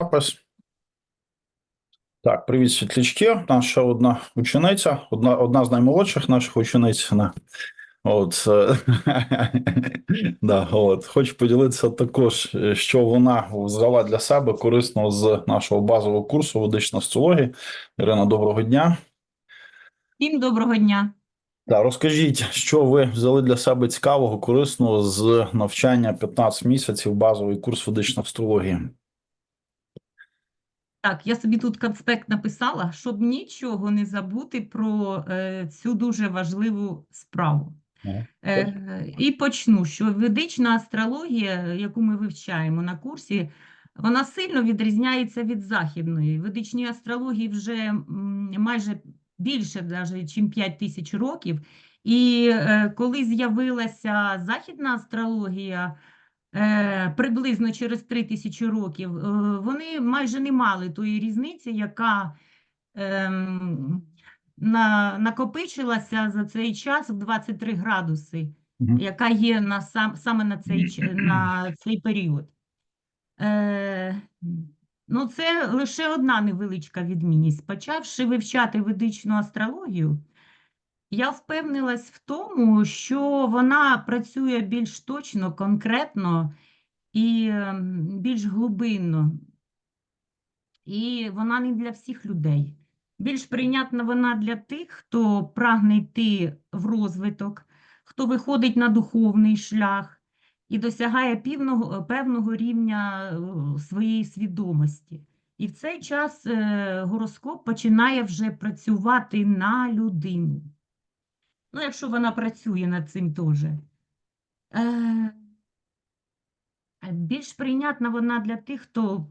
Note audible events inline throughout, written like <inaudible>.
Запис. Так, привіт, світлячки. Наша одна учениця, одна, одна з наймолодших наших учениць. Да. От, е, <laughs> да, от. Хочу поділитися також, е, що вона взяла для себе корисно з нашого базового курсу ведична астрологія. Ірина, доброго дня. Всім доброго дня. Да, розкажіть, що ви взяли для себе цікавого, корисного з навчання 15 місяців базовий курс ведичної астрології. Так, я собі тут конспект написала, щоб нічого не забути про е, цю дуже важливу справу. Ну, Е, і почну, що ведична астрологія, яку ми вивчаємо на курсі, вона сильно відрізняється від західної. Ведичній астрології вже майже більше, навіть, ніж 5 тисяч років. І е, коли з'явилася західна астрологія, приблизно через 3 тисячі років, е, вони майже не мали тої різниці, яка ем, на, накопичилася за цей час в 23 градуси, яка є на сам, саме на цей, на цей період. Е, ну, це лише одна невеличка відмінність. Почавши вивчати ведичну астрологію, я впевнилась в тому, що вона працює більш точно, конкретно і ем, більш глибинно. І вона не для всіх людей. Більш прийнятна вона для тих, хто прагне йти в розвиток, хто виходить на духовний шлях і досягає півного, певного рівня е, своєї свідомості. І в цей час е, гороскоп починає вже працювати на людину. Ну, якщо вона працює над цим теж. Е, більш прийнятна вона для тих, хто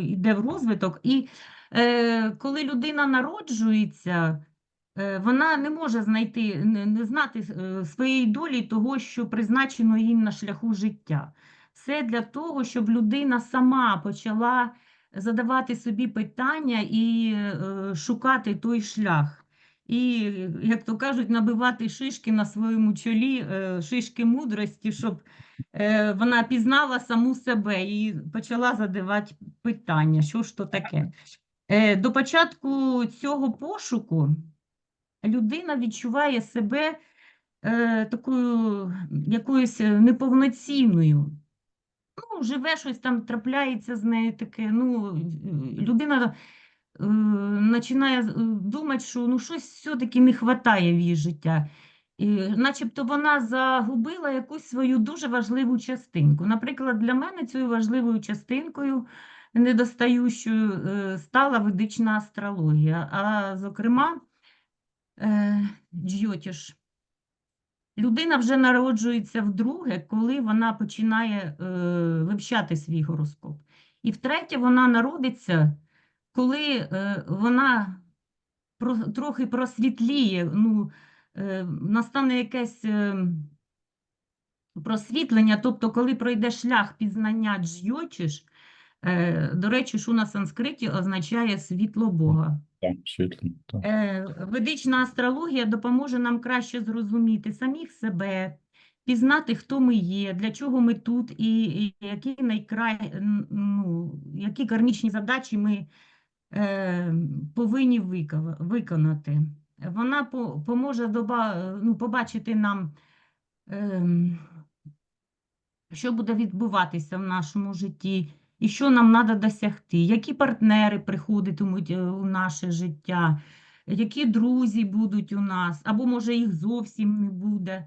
йде в розвиток. І е, коли людина народжується, е, вона не може знайти, не, не знати е, своєї долі того, що призначено їй на шляху життя. Все для того, щоб людина сама почала задавати собі питання і е, шукати той шлях. І, як то кажуть, набивати шишки на своєму чолі, е, шишки мудрості, щоб е, вона пізнала саму себе і почала задавати питання, що ж то таке. Е, До початку цього пошуку людина відчуває себе такою якоюсь неповноцінною. Ну, живе щось там, трапляється з нею таке. Ну, людина починає е, думати, що ну, щось все-таки не вистачає в її життя. І, начебто вона загубила якусь свою дуже важливу частинку. Наприклад, для мене цією важливою частинкою недостаючою е, стала ведична астрологія, а зокрема, е, Джйотіш. Людина вже народжується вдруге, коли вона починає е, вивчати свій гороскоп. І втретє, вона народиться, коли е, вона трохи просвітліє, ну, е, настане якесь е, просвітлення, тобто, коли пройде шлях пізнання джйотіш, е, до речі, що на санскриті означає світло Бога. Так, світло. Так. Ведична астрологія допоможе нам краще зрозуміти самих себе, пізнати, хто ми є, для чого ми тут і, які найкрай, ну, які кармічні задачі ми повинні виконати. Вона поможе ну, побачити нам, ем, що буде відбуватися в нашому житті, і що нам треба досягти, які партнери приходитимуть е, у наше життя, які друзі будуть у нас, або може їх зовсім не буде,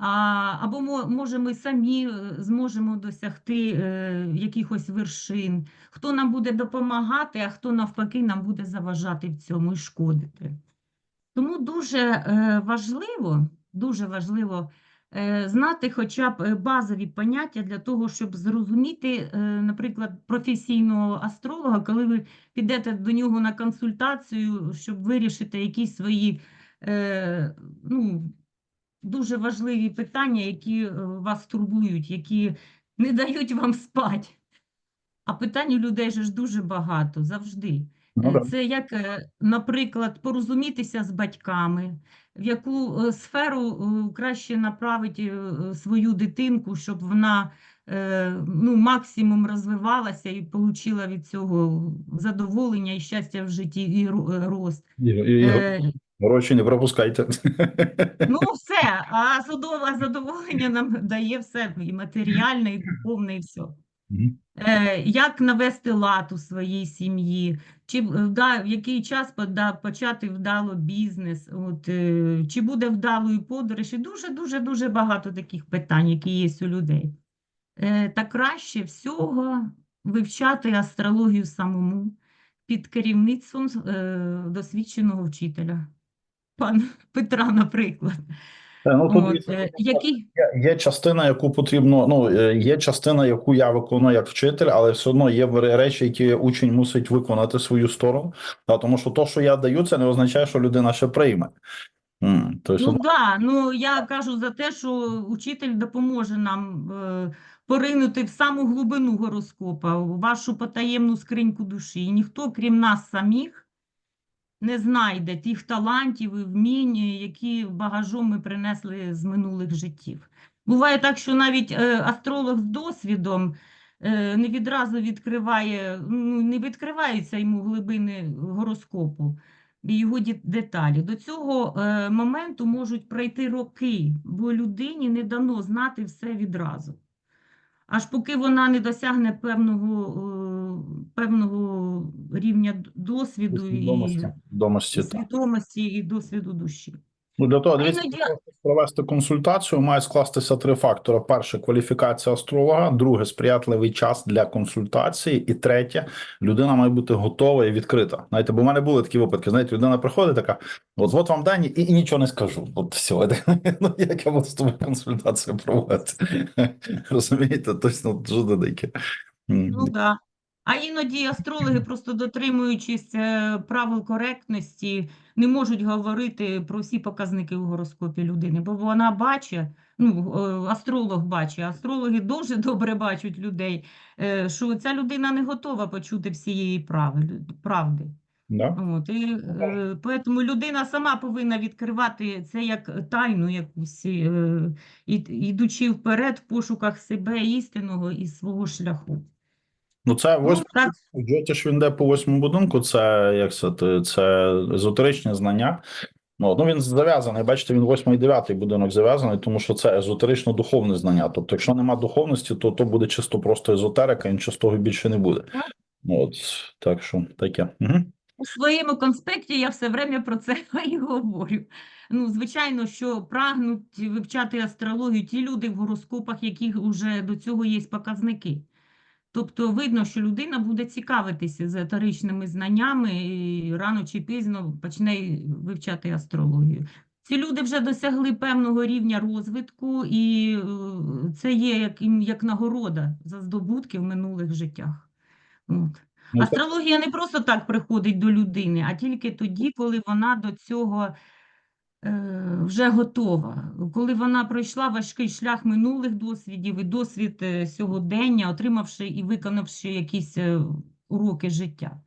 або мо- може ми самі е, зможемо досягти е, якихось вершин, хто нам буде допомагати, а хто навпаки нам буде заважати в цьому і шкодити. Тому дуже е, важливо, дуже важливо знати хоча б базові поняття для того, щоб зрозуміти, наприклад, професійного астролога, коли ви підете до нього на консультацію, щоб вирішити якісь свої ну, дуже важливі питання, які е, вас турбують, які не дають вам спати. А питань у людей же ж дуже багато завжди. Ну, Е. Це як, е, наприклад, порозумітися з батьками, в яку сферу краще направити свою дитинку, щоб вона ну, максимум розвивалася і отримала від цього задоволення і щастя в житті, і рост. І, і, і гроші не пропускайте. Ну, все, а задов- задоволення нам дає все, і матеріальне, і духовне, і все. Як навести лад у своїй сім'ї, чи в- в який час почати вдало бізнес, от, е, чи буде вдалою подорож, і дуже-дуже дуже багато таких питань, які є у людей. Е, та краще всього вивчати астрологію самому під керівництвом е, досвідченого вчителя, пана Петра, наприклад. Е, Ну, тут От, дивіться, е, які... Є, є частина, яку потрібно. Ну е, є частина, яку я виконую як вчитель, але все одно є речі, які учень мусить виконати свою сторону. Та тому що то, що я даю, це не означає, що людина ще прийме. М, Тобто, Ну да, ну я кажу за те, що учитель допоможе нам е, поринути в саму глибину гороскопа, у вашу потаємну скриньку душі. І ніхто, крім нас самих, не знайде тих талантів і вмінь, які багажом ми принесли з минулих життів. Буває так, що навіть е, астролог з досвідом е, не відразу відкриває, ну, не відкриваються йому глибини гороскопу і його деталі. До цього е, моменту можуть пройти роки, бо людині не дано знати все відразу. Аж поки вона не досягне певного, е, певного рівня досвіду і свідомості, свідомості і досвіду душі. Ну, для того, дивіться, щоб провести консультацію, має скластися три фактори: перше кваліфікація астролога, друге сприятливий час для консультації, і третє людина має бути готова і відкрита. Знаєте, бо в мене були такі випадки. Знаєте, людина приходить така: от, от вам дані, і, і нічого не скажу. От все, <laughs> ну як я буду з тобою консультацію проводити? <laughs> Розумієте, точно дуже дике. Ну да. А іноді астрологи, просто дотримуючись е, правил коректності, не можуть говорити про всі показники у гороскопі людини, бо вона бачить, ну, е, астролог бачить, астрологи дуже добре бачать людей, е, що ця людина не готова почути всієї правди. Да? От, і, е, поэтому людина сама повинна відкривати це як тайну якусь, ідучи вперед в пошуках себе істинного і свого шляху. Ну, це Ну, восьмий так, Джотіш він йде по восьмому будинку, це як це, це, езотеричні знання. Ну, ну він зав'язаний, бачите, він восьмий і дев'ятий будинок зав'язаний, тому що це езотерично-духовне знання. Тобто, якщо нема духовності, то то буде чисто просто езотерика, і нічого з того більше не буде. Ну, От так що таке. Угу. у своєму конспекті я все время про це <laughs> і говорю. Ну, звичайно, що прагнуть вивчати астрологію ті люди в гороскопах, яких вже до цього є показники. Тобто видно, що людина буде цікавитися езотеричними знаннями і рано чи пізно почне вивчати астрологію. Ці люди вже досягли певного рівня розвитку, і е, це є як, як нагорода за здобутки в минулих життях. От. Ну, Астрологія не просто так приходить до людини, а тільки тоді, коли вона до цього вже готова, коли вона пройшла важкий шлях минулих досвідів і досвід е, сьогодення, отримавши і виконавши якісь е, уроки життя.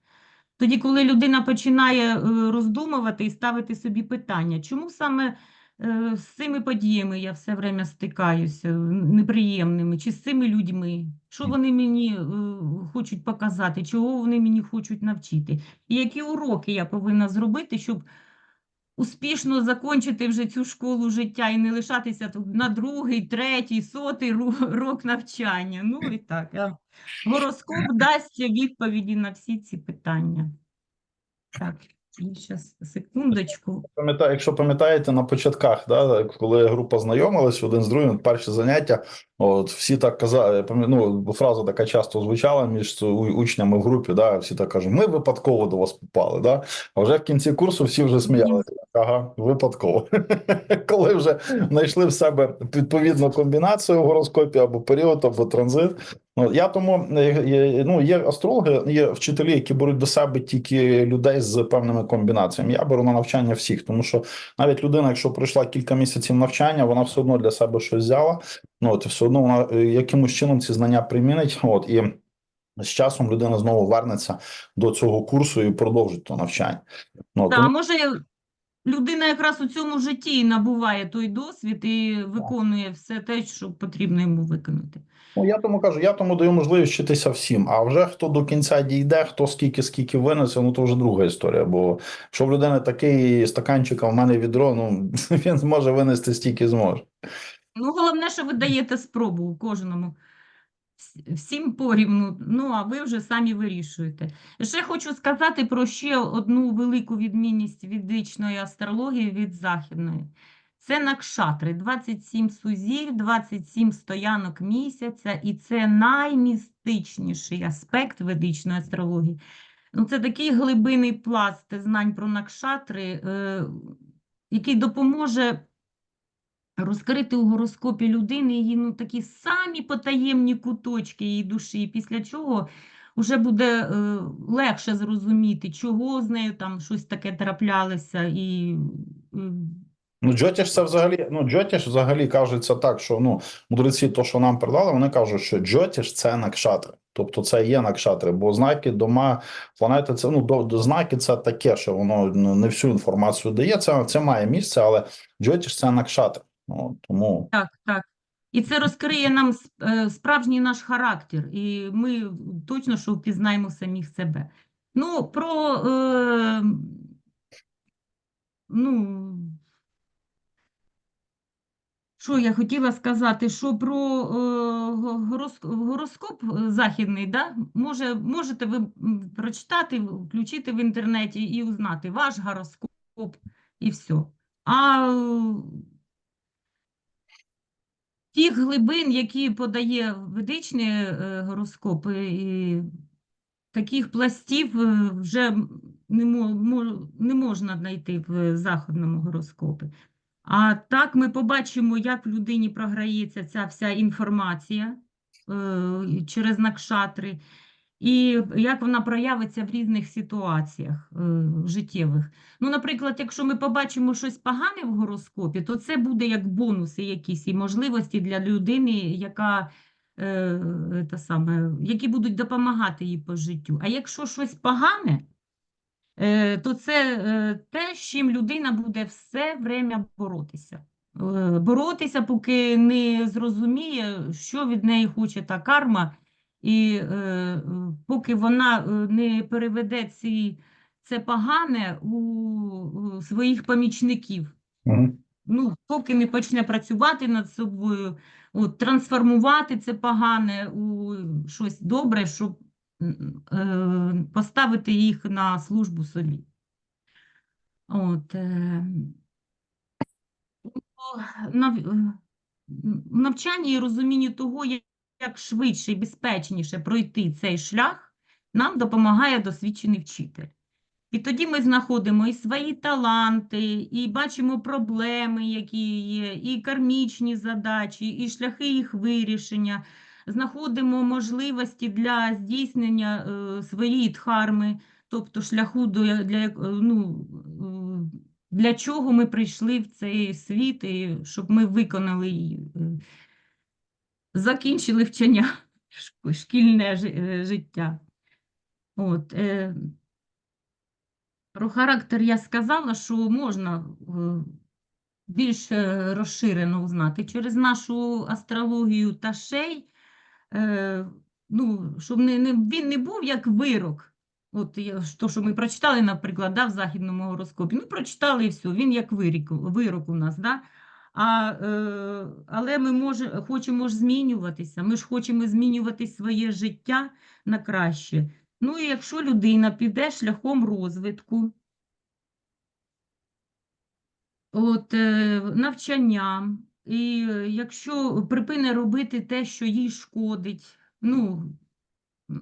Тоді, коли людина починає е, роздумувати і ставити собі питання, чому саме е, з цими подіями я все время стикаюся, е, неприємними, чи з цими людьми, що вони мені е, хочуть показати, чого вони мені хочуть навчити, і які уроки я повинна зробити, щоб успішно закінчити вже цю школу життя і не лишатися тут на другий, третій, сотий рок навчання. Ну і так. Гороскоп дасть відповіді на всі ці питання. Так, зараз секундочку. Пам'ятаю, якщо пам'ятаєте, на початках, да, коли група знайомилась один з другим, перші заняття, от всі так казали, пам'ятаю, ну, фраза така часто звучала між учнями в групі, да, всі так кажуть, ми випадково до вас попали. Да? А вже в кінці курсу всі вже сміялися. Ага, випадково. <laughs> Коли вже знайшли в себе відповідну комбінацію в гороскопі або період, або транзит. Ну, я тому е, ну, є астрологи, є вчителі, які беруть до себе тільки людей з певними комбінаціями. Я беру на навчання всіх, тому що навіть людина, якщо пройшла кілька місяців навчання, вона все одно для себе щось взяла. Ну от все одно вона е, якимось чином ці знання примінить. <laughs> От і з часом людина знову вернеться до цього курсу і продовжить то навчання. Ну Та, тому може, людина якраз у цьому житті набуває той досвід і виконує все те, що потрібно йому виконати. Ну, я тому кажу, я тому даю можливість вчитися всім. А вже хто до кінця дійде, хто скільки скільки винесе, ну то вже друга історія. Бо якщо в людини такий стаканчик, а в мене відро, ну <laughs> він зможе винести стільки зможе. Ну, головне, що ви даєте спробу у кожному. Всім порівну, ну а ви вже самі вирішуєте. Ще хочу сказати про ще одну велику відмінність ведичної астрології від західної. Це накшатри, 27 сузів, 27 стоянок місяця, і це наймістичніший аспект ведичної астрології. Ну, це такий глибинний пласт знань про накшатри, е, який допоможе розкрити у гороскопі людини її ну, такі самі потаємні куточки її душі, після чого вже буде е, легше зрозуміти, чого з нею там щось таке траплялося. І, е, Ну, Джотіш це взагалі, ну, Джотіш взагалі кажеться так, що ну, мудреці, то, що нам передали, вони кажуть, що Джотіш це накшатри. Тобто це є накшатри, бо знаки дома планети, це ну до, знаки це таке, що воно ну, не всю інформацію дає. Це, це має місце, але Джотіш це накшатри. Ну, тому так, так. І це розкриє нам е, справжній наш характер, і ми точно що впізнаємо самих себе. Ну, про е, ну, Що я хотіла сказати, що про е, го- гороскоп західний, да? Може, можете ви прочитати, включити в інтернеті і узнати ваш гороскоп і все. А тих глибин, які подає ведичний гороскопи, гороскоп, е, і таких пластів е, вже не, мо- мо- не можна знайти в західному гороскопі. А так ми побачимо, як в людині програється ця вся інформація е, через накшатри, і як вона проявиться в різних ситуаціях е, життєвих. Ну, наприклад, якщо ми побачимо щось погане в гороскопі, то це буде як бонуси якісь і можливості для людини, яка е, та саме, які будуть допомагати їй по життю. А якщо щось погане, е, то це е, те, з чим людина буде все время боротися. Е, Боротися, поки не зрозуміє, що від неї хоче та карма, і е, поки вона е, не переведе ці, це погане у, своїх помічників. Мгм. Ну, поки не почне працювати над собою, от, трансформувати це погане у щось добре, щоб е, поставити їх на службу собі. От, е, нав, е, в навчанні і розумінні того, як, швидше і безпечніше пройти цей шлях, нам допомагає досвідчений вчитель. І тоді ми знаходимо і свої таланти, і бачимо проблеми, які є, і кармічні задачі, і шляхи їх вирішення. Знаходимо можливості для здійснення е, своєї дхарми, тобто шляху до для, е, ну, е, для чого ми прийшли в цей світ, і щоб ми виконали її, закінчили вчення шкільне е, життя. От, е, про характер я сказала, що можна е, більш е, розширено узнати через нашу астрологію та шей, е, ну, щоб не, не, він не був як вирок. От то, що ми прочитали, наприклад, да, в західному гороскопі. Ну, прочитали і все, він як вирік, вирок у нас. Да? А, е, але ми може, хочемо ж змінюватися, ми ж хочемо змінювати своє життя на краще. Ну і якщо людина піде шляхом розвитку, от, е, навчання, і е, якщо припине робити те, що їй шкодить, ну,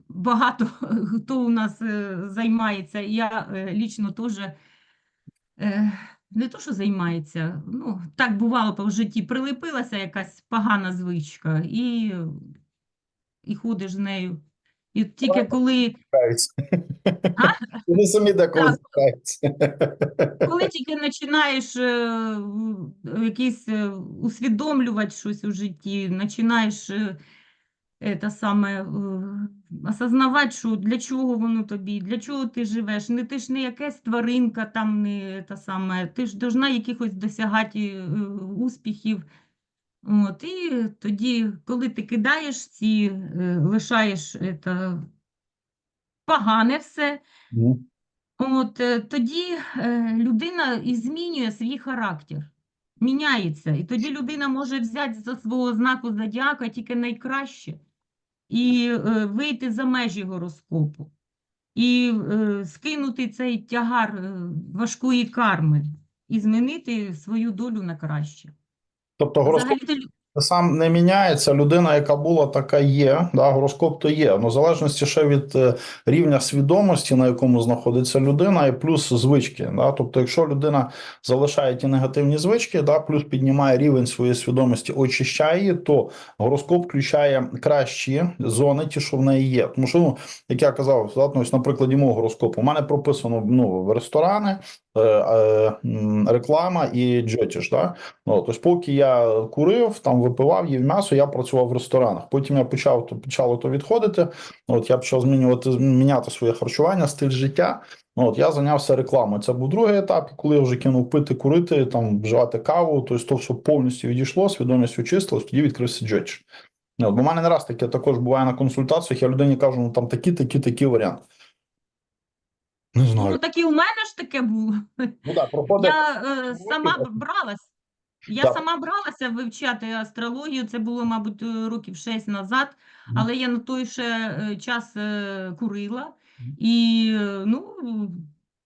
багато <laughs> хто у нас займається, я лічно теж не то, що займається, ну, так бувало по житті, прилепилася якась погана звичка, і, і ходиш з нею. І тільки коли Вони самі деколи Так. каються. Коли тільки починаєш е, в- якісь е, усвідомлювати щось у житті, починаєш е, та саме, осознавати, що для чого воно тобі, для чого ти живеш. Не, ти ж не якась тваринка, там не та саме, ти ж должна якихось досягати е, успіхів. От, і тоді, коли ти кидаєш ці, е, лишаєш це, погане все, Ну, От е, тоді людина і змінює свій характер, міняється. І тоді людина може взяти за свого знаку зодіака тільки найкраще і е, вийти за межі гороскопу, і е, скинути цей тягар е, важкої карми і змінити свою долю на краще. Тобто гороскоп Взагалі-то лю- сам не міняється. Людина, яка була, така є. Да, гороскоп то є. Ну, в залежності ще від е, рівня свідомості, на якому знаходиться людина, і плюс звички. Да? Тобто, якщо людина залишає ті негативні звички, да, плюс піднімає рівень своєї свідомості, очищає її, то гороскоп включає кращі зони, ті, що в неї є. Тому що, ну, як я казав, ось на прикладі мого гороскопу, у мене прописано ну, в ресторани. Е, е, Реклама і джотіш, да? Ну, тобто, поки я курив, там випивав, їв м'ясо, я працював в ресторанах. Потім я почав то почало то відходити. От я почав змінювати міняти своє харчування, стиль життя. Ну, От я зайнявся рекламою. Це був другий етап, коли я вже кинув пити, курити, там вживати каву, тобто то, що повністю відійшло, свідомість очистилась, тоді відкрився джотіш. Ну, От, бо в мене не раз таке також буває на консультаціях. Я людині кажу, ну там такі, такі, такі варіанти. Не знаю. Ну, так і у мене ж таке було. Ну так, проходить. Я е, сама бралась. Я Так. сама бралася вивчати астрологію. Це було, мабуть, е, років 6 назад, але я на той ще е, час е, курила. І, ну,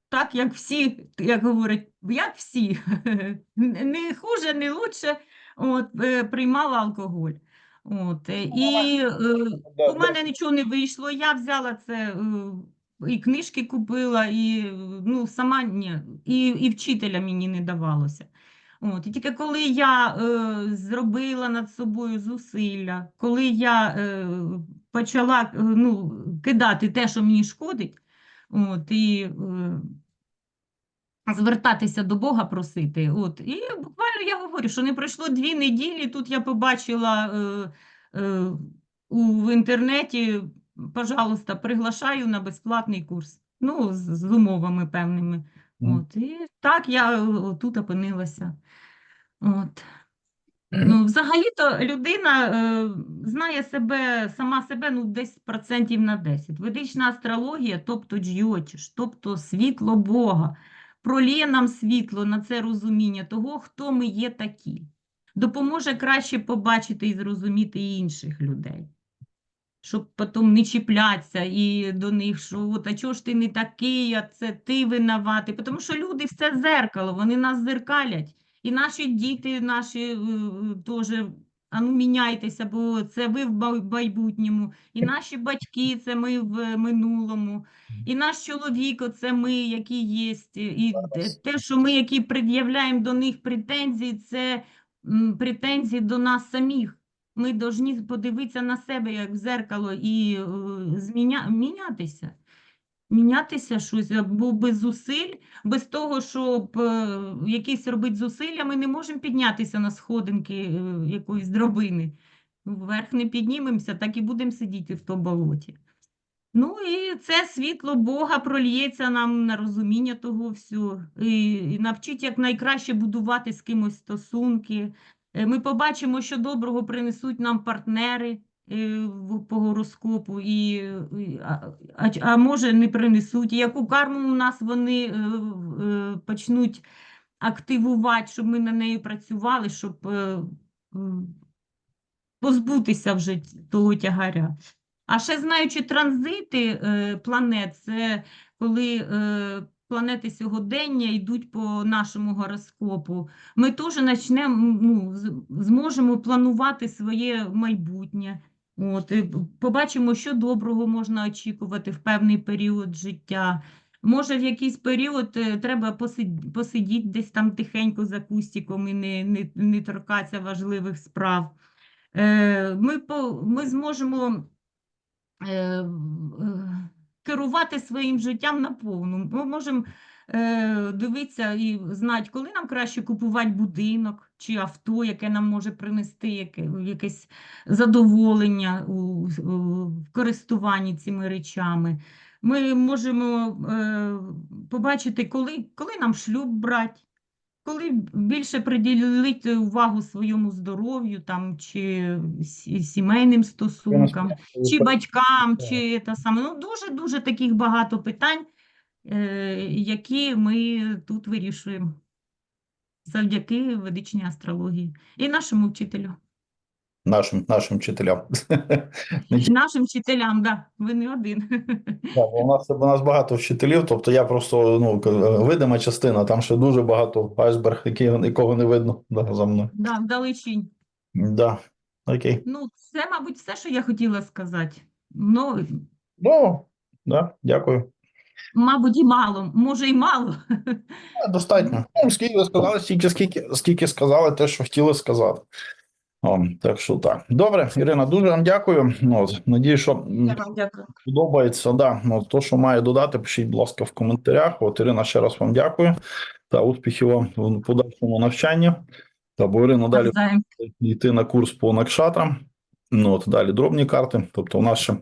так, як всі, як говорять, як всі, <laughs> не хуже, не лучше, от, е, приймала алкоголь. От, е, і е, у мене нічого не вийшло. Я взяла це е, і книжки купила, і ну, сама ні, і, і вчителя мені не давалося. От, і тільки коли я е, зробила над собою зусилля, коли я е, почала е, ну, кидати те, що мені шкодить, от, і е, звертатися до Бога просити. От, і буквально я говорю, що не пройшло дві неділі, тут я побачила е, е, у, в інтернеті, пожалуйста, приглашаю на безплатний курс. Ну, з, з умовами певними. Мгм. От, і так я е, тут опинилася. От. Ну, взагалі-то людина е, знає себе, сама себе ну, десь процентів на 10. Ведична астрологія, тобто джйотіш, тобто світло Бога, пролє нам світло на це розуміння того, хто ми є такі. Допоможе краще побачити і зрозуміти інших людей. Щоб потім не чіплятися і до них, що от, а чого ж ти не такий, а це ти винуватий. Тому що люди все зеркало, вони нас зеркалять. І наші діти, наші е, теж, а ну міняйтеся, бо це ви в майбутньому. І наші батьки це ми в минулому. І наш чоловік це ми, які є. І те, що ми, які пред'являємо до них претензії, це претензії до нас самих. Ми повинні подивитися на себе як в зеркало і е, зміня... мінятися. Мінятися щось, бо без зусиль, без того, щоб е, якісь робити зусилля, ми не можемо піднятися на сходинки е, якоїсь драбини. Вверх не піднімемося, так і будемо сидіти в тому болоті. Ну і це світло Бога прольється нам на розуміння того всього, і, навчить як найкраще будувати з кимось стосунки. Е, Ми побачимо, що доброго принесуть нам партнери е, по гороскопу, і, а, а, може не принесуть. Яку карму у нас вони е, почнуть активувати, щоб ми на неї працювали, щоб позбутися вже того тягаря. А ще знаючи транзити планет, це коли планети сьогодення йдуть по нашому гороскопу, ми теж почнемо, ну, зможемо планувати своє майбутнє. От, побачимо, що доброго можна очікувати в певний період життя. Може, в якийсь період е, треба посид- посидіти десь там тихенько за кустиком і не, не, не торкатися важливих справ. Е, Ми, ми зможемо е, керувати своїм життям наповну. Ми можемо е, дивитися і знати, коли нам краще купувати будинок чи авто, яке нам може принести яке, якесь задоволення у, у в користуванні цими речами. Ми можемо е, побачити, коли, коли нам шлюб брати, коли більше приділити увагу своєму здоров'ю там, чи сімейним стосункам, чи батькам, чи та саме. Ну, дуже-дуже таких багато питань, е, які ми тут вирішуємо завдяки ведичній астрології і нашому вчителю. Нашим, нашим вчителям. <laughs> Нашим вчителям, да, ви не один. Бо у нас у нас багато вчителів, тобто я просто ну видима частина, там ще дуже багато айсберг, який, якого не видно да, за мною. Да, вдалечінь. Да. Окей. Ну, це, мабуть, все, що я хотіла сказати. Ну, Ну, да, дякую. мабуть, і мало, може, і мало. Достатньо. Ну, скільки ви сказали, стільки, скільки, скільки сказали те, що хотіли сказати. О, так що так. Добре, Ірина, дуже вам дякую. Ну, надію, що дякую. подобається. Да. Ну, то, що має додати, пишіть, будь ласка, в коментарях. От Ірина, ще раз вам дякую та успіхів вам в подальшому навчанні. Та бо Ірина далі йти на курс по накшатрам. Ну, от далі дробні карти. Тобто, у нас ще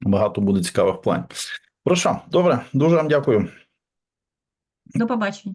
багато буде цікавих планів. Хорошо, добре, дуже вам дякую. До побачення.